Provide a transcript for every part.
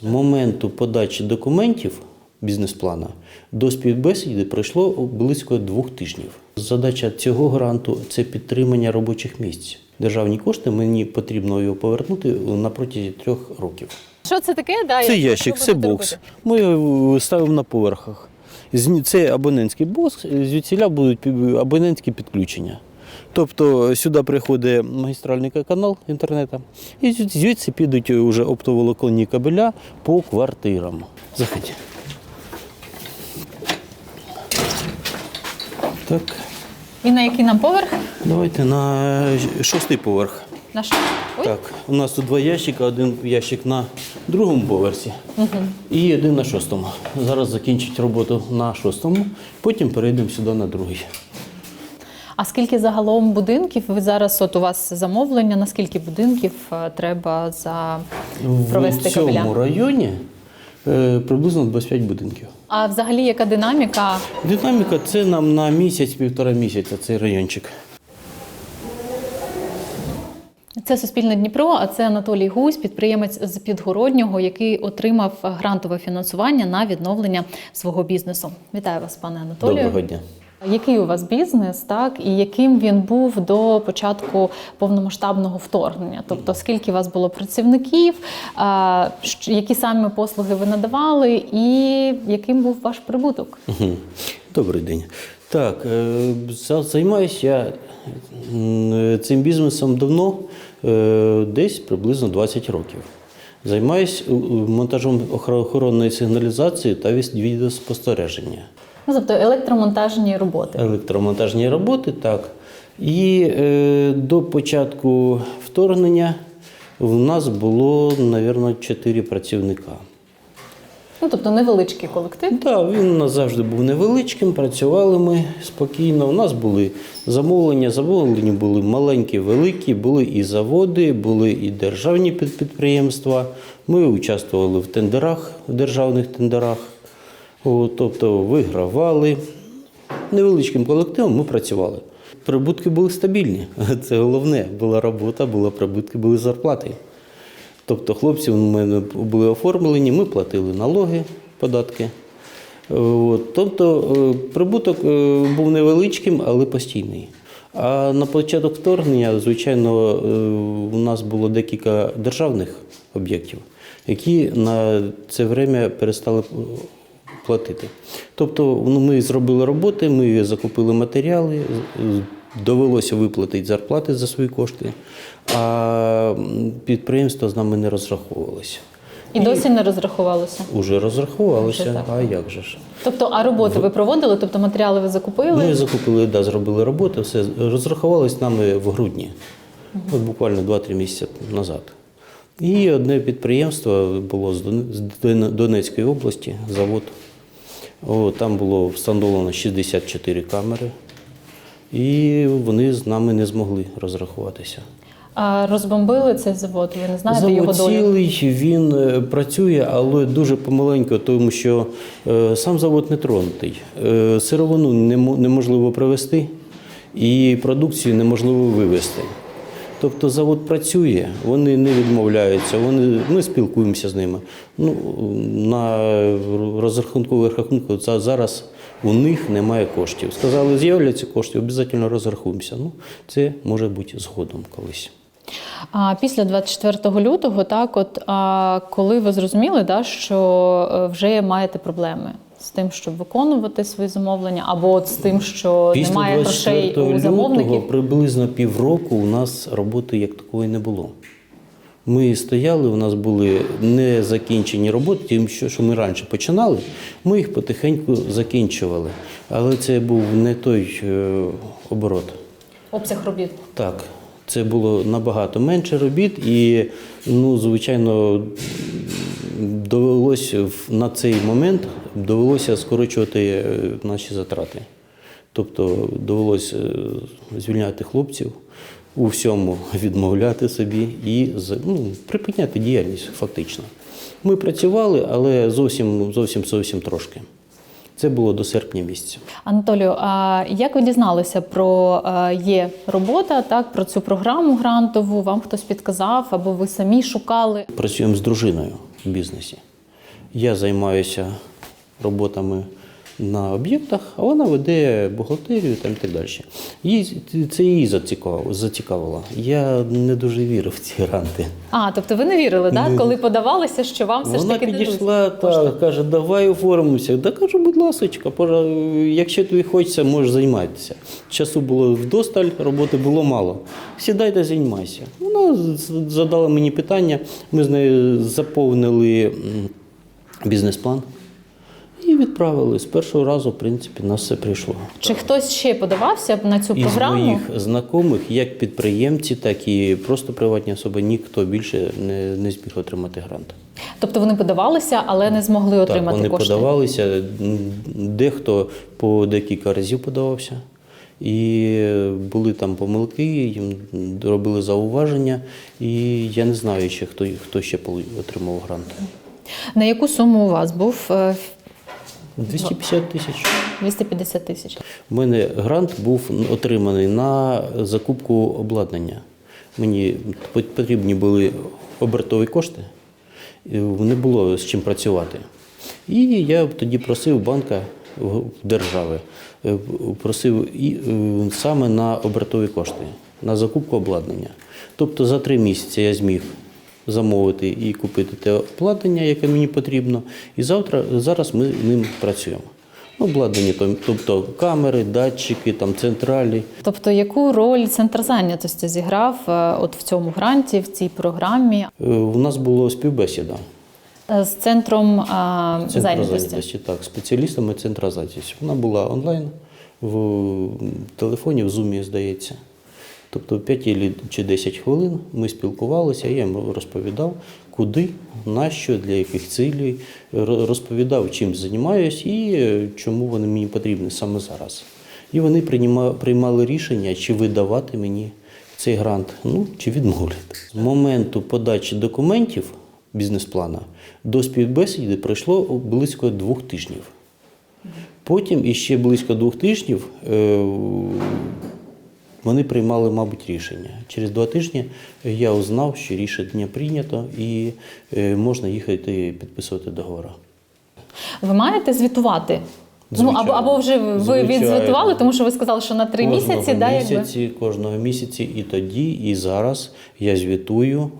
З моменту подачі документів бізнес-плана до співбесіди пройшло близько двох тижнів. Задача цього гранту це підтримання робочих місць. Державні кошти мені потрібно його повернути на протязі трьох років. Що це таке? Да, Це ящик, це бокс. Ми його ставимо на поверхах. Це абонентський бокс, звідсіля будуть абонентські підключення. Тобто сюди приходить магістральний канал інтернету, і звідси підуть вже оптоволоконні кабеля по квартирам. Заходь. Так, І на який нам поверх? давайте на шостий поверх. На? Ой. Так, у нас тут два ящика, один ящик на другому поверсі і один на шостому. Зараз закінчить роботу на шостому, потім перейдемо сюди на другий. А скільки загалом будинків? Ви зараз от у вас замовлення? На скільки будинків е, треба за провести в цьому кабеля? районі е, приблизно 25 будинків. А взагалі яка динаміка? Динаміка це нам на місяць-півтора місяця цей райончик. Це Суспільне Дніпро, а це Анатолій Гусь, підприємець з Підгороднього, який отримав грантове фінансування на відновлення свого бізнесу. Вітаю вас, пане Анатолію. Доброго дня. Який у вас бізнес, так і яким він був до початку повномасштабного вторгнення? Тобто, скільки у вас було працівників, які саме послуги ви надавали, і яким був ваш прибуток? Добрий день. Так, е, за- займаюся я цим бізнесом давно, е, десь приблизно 20 років. Займаюся монтажом охоронної сигналізації та відеоспостереження. Ну, тобто електромонтажні роботи. Електромонтажні роботи, так. І е, до початку вторгнення в нас було, мабуть, 4 працівника. Ну тобто невеличкий колектив. Так, він у нас завжди був невеличким, працювали ми спокійно. У нас були замовлення, замовлення були маленькі, великі, були і заводи, були і державні під- підприємства. Ми участвували в тендерах, в державних тендерах, Тобто вигравали. Невеличким колективом ми працювали. Прибутки були стабільні. Це головне. Була робота, були прибутки, були зарплати. Тобто хлопці у мене були оформлені, ми платили налоги, податки. От, тобто е, прибуток е, був невеличким, але постійний. А на початок вторгнення, звичайно, е, у нас було декілька державних об'єктів, які на це время перестали платити. Тобто ну, ми зробили роботи, ми закупили матеріали, довелося виплатити зарплати за свої кошти, а м, підприємства з нами не розраховувалися. І досі не розрахувалося. Уже розрахувалися, Вже а як же ж? Тобто, а роботи ви проводили? Тобто матеріали ви закупили? Ми закупили, да, зробили роботи, все розрахувалось нами в грудні, от буквально 2-3 місяці назад. І одне підприємство було з Дон- з Дон- Донецької області, завод. О, там було встановлено 64 камери, і вони з нами не змогли розрахуватися. А розбомбили цей завод? Ви не знаєте його Завод долю? цілий, він е, працює, але дуже помаленько, тому що е, сам завод не тронутий. Е, сировину неможливо привезти і продукцію неможливо вивезти. Тобто завод працює, вони не відмовляються, вони, ми спілкуємося з ними. Ну, на розрахункових рахунках за- зараз у них немає коштів. Сказали, з'являться кошти, обов'язково розрахуємося. Ну, це може бути згодом колись. А після 24 лютого, так, от а, коли ви зрозуміли, да, що е, вже маєте проблеми з тим, щоб виконувати свої замовлення, або от з тим, що Після немає грошей у замовників. лютого приблизно півроку у нас роботи як такої не було. Ми стояли, у нас були незакінчені роботи, тим, що, що ми раніше починали, ми їх потихеньку закінчували. Але це був не той е, оборот. Обсяг робіт. Так, це було набагато менше робіт, і, ну, звичайно, довелося на цей момент довелося скорочувати е, наші затрати. Тобто довелося е, звільняти хлопців, у всьому відмовляти собі і ну, припиняти діяльність фактично. Ми працювали, але зовсім зовсім зовсім трошки. Це було до серпня місяця. Анатолію, а як ви дізналися про е, є робота, так про цю програму грантову? Вам хтось підказав, або ви самі шукали? Працюємо з дружиною. Бізнесі. Я займаюся роботами на об'єктах, а вона веде бухгалтерію там і так далі. Їй, це її зацікавило. Я не дуже вірив в ці гранти. А, тобто ви не вірили, да? коли подавалися, що вам все ж Вона таки дадуть підійшла та каже, давай оформимося. Да кажу, будь ласочка, пора, якщо тобі хочеться, можеш займатися. Часу було вдосталь, роботи було мало. Сідай та займайся. Вона задала мені питання, ми з нею заповнили бізнес-план і відправили. З першого разу, в принципі, нас все прийшло. Чи хтось ще подавався на цю Із програму? моїх знайомих, як підприємці, так і просто приватні особи, ніхто більше не, не зміг отримати грант. Тобто вони подавалися, але не змогли отримати так, вони кошти. подавалися. Дехто по декілька разів подавався. І були там помилки, їм робили зауваження, і я не знаю ще, хто, хто ще отримав грант. На яку суму у вас був Е, 250 тисяч. 250 тисяч? У мене грант був отриманий на закупку обладнання. Мені потрібні були обертові кошти, не було з чим працювати. І я тоді просив банка держави, е, просив і, е, саме на обертові кошти, на закупку обладнання. Тобто за три місяці я зміг замовити і купити те обладнання, яке мені потрібно. І завтра, зараз ми ним працюємо. Обладнання, то- тобто камери, датчики, там, централі. Тобто, яку роль центр зайнятості зіграв е, от в цьому гранті, в цій програмі Е, У нас була співбесіда. е, з центром е, Центра зайнятості? зайнятості, так, спеціалістами центра зайнятості. Вона була онлайн, в телефоні, в зумі, здається. Тобто 5 чи 10 хвилин ми спілкувалися, я їм розповідав, куди, на що, для яких цілей, розповідав, чим займаюся і е, чому вони мені потрібні саме зараз. І вони приймали рішення, чи видавати мені цей грант, ну чи відмовляти. З моменту подачі документів бізнес-плана до співбесіди пройшло близько двох тижнів. Потім іще близько двох тижнів е, вони приймали, мабуть, рішення. Через два тижні я узнав, що рішення прийнято і е, можна їхати підписувати договори. Ви маєте звітувати? Ну або або вже ви Звичайно. відзвітували, тому що ви сказали, що на три Кожного місяці, да, якби місяці, кожного місяці, і тоді, і зараз я звітую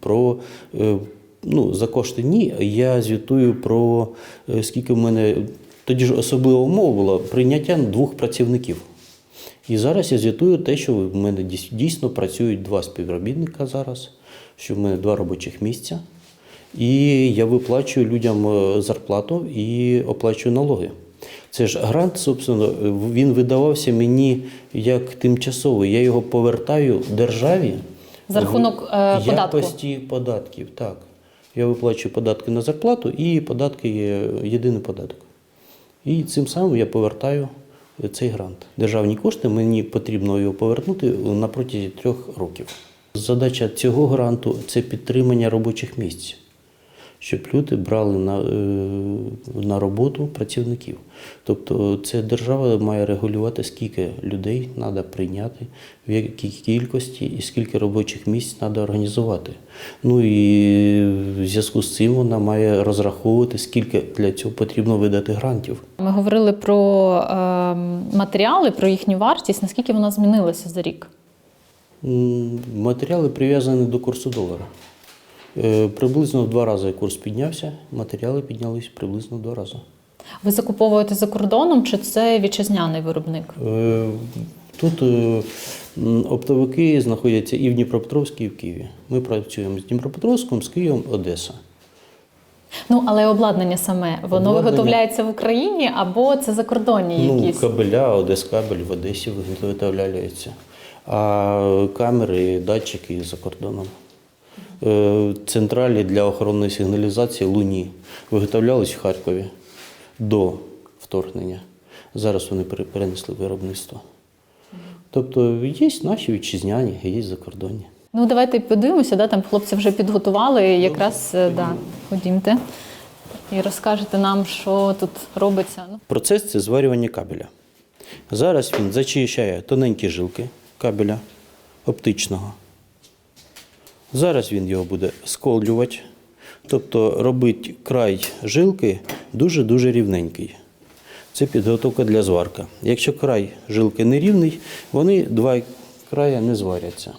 про е, ну, за кошти ні. Я звітую про е, скільки в мене тоді ж особлива умова була прийняття двох працівників. І зараз я звітую те, що в мене дійсно працюють два співробітника зараз, що в мене два робочих місця. І я виплачую людям е, зарплату і оплачую налоги. Це ж грант, собственно, він видавався мені як тимчасовий. Я його повертаю державі За рахунок, е, податку. якості податків. Так. Я виплачую податки на зарплату і податки є єдиний податок. І цим самим я повертаю цей грант. Державні кошти мені потрібно його повернути на протязі трьох років. Задача цього гранту це підтримання робочих місць, щоб люди брали на, е, на роботу працівників. Тобто це держава має регулювати, скільки людей треба прийняти, в якій кількості і скільки робочих місць треба організувати. Ну і зв'язку з цим вона має розраховувати, скільки для цього потрібно видати грантів. ми говорили про е, матеріали, про їхню вартість. Наскільки вона змінилася за рік? Матеріали прив'язані до курсу долара. Е, Приблизно в два рази курс піднявся, матеріали піднялись приблизно в два рази. Ви закуповуєте за кордоном, чи це вітчизняний виробник? Е, Тут е, оптовики знаходяться і в Дніпропетровській, і в Києві. Ми працюємо з Дніпропетровським, з Києвом, Одеса. Ну але обладнання саме воно Обладнання- виготовляється в Україні або це закордонні Ну, якісь? кабеля, Одескабель в Одесі виготовляються. А камери, датчики за кордоном. Е, Централі для охоронної сигналізації Луні виготовлялись в Харкові до вторгнення. Зараз вони перенесли виробництво. Тобто є наші вітчизняні, є закордонні. Ну давайте подивимося, да, там хлопці вже підготували. Якраз е, да, ходімте і розкажете нам, що тут робиться. Ну, Процес це зварювання кабеля. Зараз він зачищає тоненькі жилки кабеля оптичного. Зараз він його буде сколювати. Тобто робить край жилки дуже-дуже рівненький. Це підготовка для зварки. Якщо край жилки нерівний, вони два края не зваряться.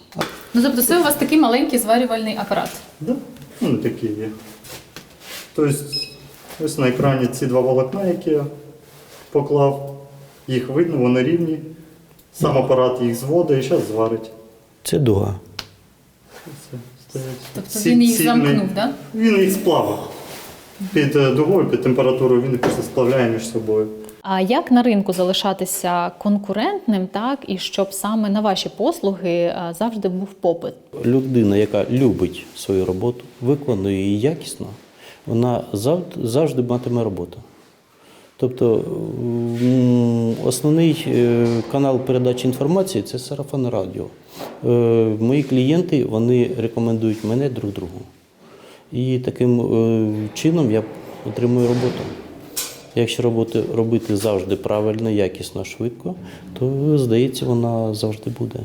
Ну тобто, це у вас такий маленький зварювальний апарат. Да? Ну, такі є. Тобто, ось на екрані ці два волокна, які я поклав, їх видно, вони рівні. Сам апарат їх зводить і зараз зварить. Це дуга. Тобто він їх замкнув, так? Він їх сплавив. Під е, дугою, під температурою він їх просто сплавляє між собою. А як на ринку залишатися конкурентним, так і щоб саме на ваші послуги е, завжди був попит? Людина, яка любить свою роботу, виконує її якісно, вона завжди, матиме роботу. Тобто основний е, канал передачі інформації це сарафан радіо. Е, Мої клієнти вони рекомендують мене друг другу. І таким чином я отримую роботу. Якщо роботи робити завжди правильно, якісно, швидко, то здається, вона завжди буде.